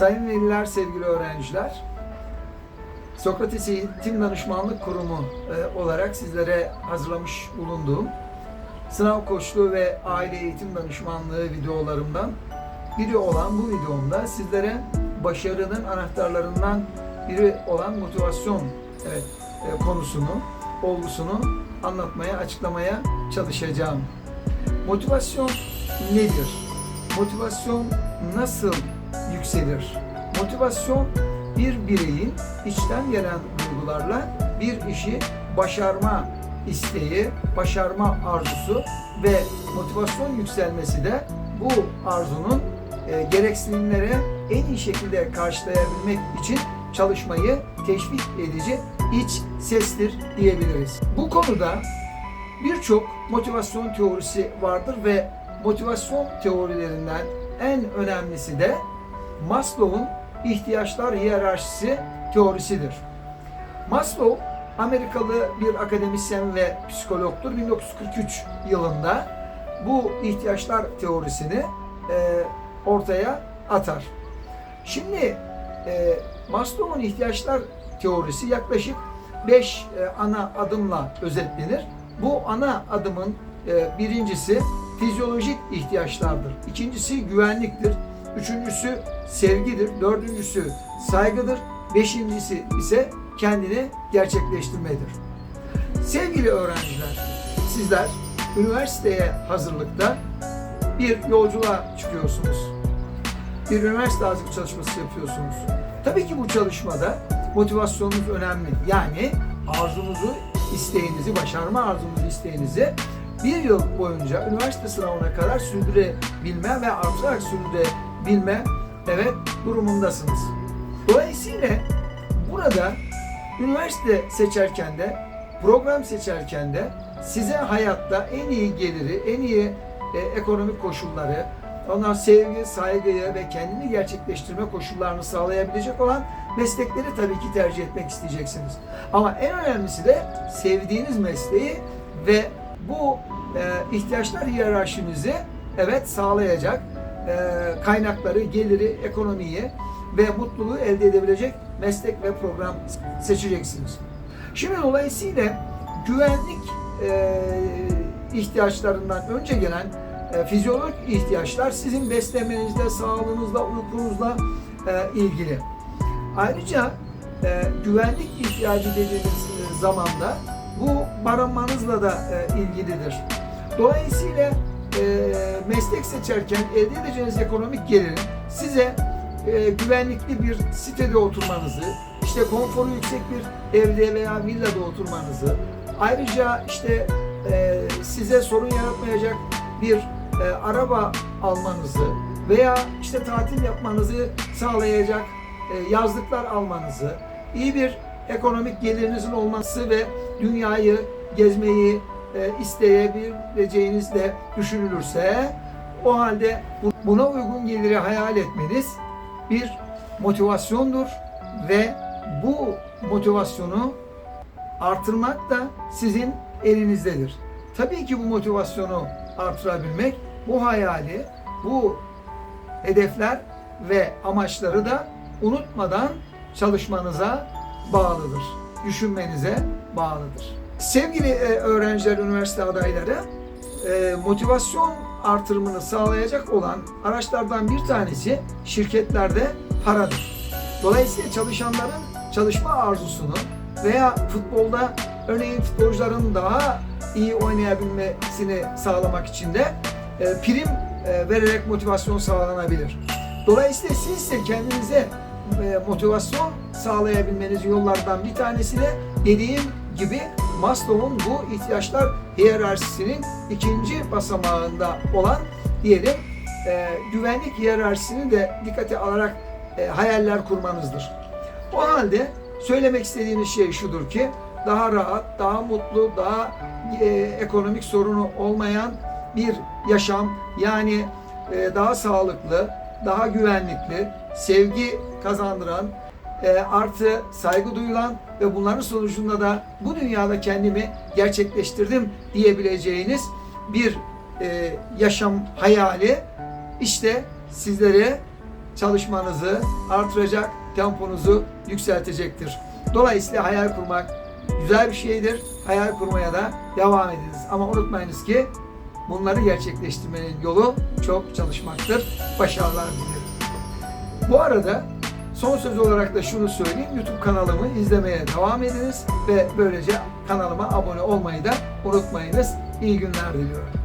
Sayın veliler, sevgili öğrenciler, Sokrates Eğitim Danışmanlık Kurumu e, olarak sizlere hazırlamış bulunduğum sınav koçluğu ve aile eğitim danışmanlığı videolarımdan biri olan bu videomda sizlere başarının anahtarlarından biri olan motivasyon evet, e, konusunu, olgusunu anlatmaya, açıklamaya çalışacağım. Motivasyon nedir? Motivasyon nasıl yükselir? Motivasyon bir bireyin içten gelen duygularla bir işi başarma isteği, başarma arzusu ve motivasyon yükselmesi de bu arzunun e, gereksinimlere en iyi şekilde karşılayabilmek için çalışmayı teşvik edici iç sestir diyebiliriz. Bu konuda birçok motivasyon teorisi vardır ve motivasyon teorilerinden en önemlisi de Maslow'un ihtiyaçlar hiyerarşisi teorisidir. Maslow Amerikalı bir akademisyen ve psikologtur. 1943 yılında bu ihtiyaçlar teorisini e, ortaya atar. Şimdi e, Maslow'un ihtiyaçlar teorisi yaklaşık 5 ana adımla özetlenir. Bu ana adımın e, birincisi fizyolojik ihtiyaçlardır. İkincisi güvenliktir. Üçüncüsü sevgidir. Dördüncüsü saygıdır. Beşincisi ise kendini gerçekleştirmedir. Sevgili öğrenciler, sizler üniversiteye hazırlıkta bir yolculuğa çıkıyorsunuz. Bir üniversite hazırlık çalışması yapıyorsunuz. Tabii ki bu çalışmada motivasyonunuz önemli. Yani arzunuzu, isteğinizi, başarma arzunuzu, isteğinizi bir yıl boyunca üniversite sınavına kadar sürdürebilme ve artarak sürdürebilme evet durumundasınız. Dolayısıyla burada üniversite seçerken de program seçerken de size hayatta en iyi geliri, en iyi e, ekonomik koşulları, ondan sevgi, saygıyı ve kendini gerçekleştirme koşullarını sağlayabilecek olan meslekleri tabii ki tercih etmek isteyeceksiniz. Ama en önemlisi de sevdiğiniz mesleği ve bu e, ihtiyaçlar hiyerarşinizi evet sağlayacak kaynakları, geliri, ekonomiyi ve mutluluğu elde edebilecek meslek ve program seçeceksiniz. Şimdi dolayısıyla güvenlik e, ihtiyaçlarından önce gelen e, fizyolojik ihtiyaçlar sizin beslenmenizle, sağlığınızla, uykunuzla e, ilgili. Ayrıca e, güvenlik ihtiyacı dediğiniz e, zamanda bu barınmanızla da e, ilgilidir. Dolayısıyla e, meslek seçerken elde edeceğiniz ekonomik gelirin size e, güvenlikli bir sitede oturmanızı, işte konforu yüksek bir evde veya villada oturmanızı, ayrıca işte e, size sorun yaratmayacak bir e, araba almanızı veya işte tatil yapmanızı sağlayacak e, yazlıklar almanızı, iyi bir ekonomik gelirinizin olması ve dünyayı gezmeyi e, isteyebileceğiniz de düşünülürse o halde bu- buna uygun geliri hayal etmeniz bir motivasyondur ve bu motivasyonu artırmak da sizin elinizdedir. Tabii ki bu motivasyonu artırabilmek, bu hayali, bu hedefler ve amaçları da unutmadan çalışmanıza bağlıdır. Düşünmenize bağlıdır. Sevgili e, öğrenciler, üniversite adayları, e, motivasyon artırımını sağlayacak olan araçlardan bir tanesi şirketlerde paradır. Dolayısıyla çalışanların çalışma arzusunu veya futbolda örneğin futbolcuların daha iyi oynayabilmesini sağlamak için de e, prim vererek motivasyon sağlanabilir. Dolayısıyla siz de kendinize motivasyon sağlayabilmeniz yollardan bir tanesi de dediğim gibi Maslow'un bu ihtiyaçlar hiyerarşisinin ikinci basamağında olan diyelim e, güvenlik hiyerarşisini de dikkate alarak e, hayaller kurmanızdır. O halde söylemek istediğiniz şey şudur ki daha rahat, daha mutlu, daha e, ekonomik sorunu olmayan bir yaşam yani e, daha sağlıklı, daha güvenlikli, sevgi kazandıran, e, artı saygı duyulan ve bunların sonucunda da bu dünyada kendimi gerçekleştirdim diyebileceğiniz bir e, yaşam hayali işte sizlere çalışmanızı artıracak, temponuzu yükseltecektir. Dolayısıyla hayal kurmak güzel bir şeydir. Hayal kurmaya da devam ediniz. Ama unutmayınız ki bunları gerçekleştirmenin yolu çok çalışmaktır. Başarılar dilerim. Bu arada son söz olarak da şunu söyleyeyim. YouTube kanalımı izlemeye devam ediniz ve böylece kanalıma abone olmayı da unutmayınız. İyi günler diliyorum.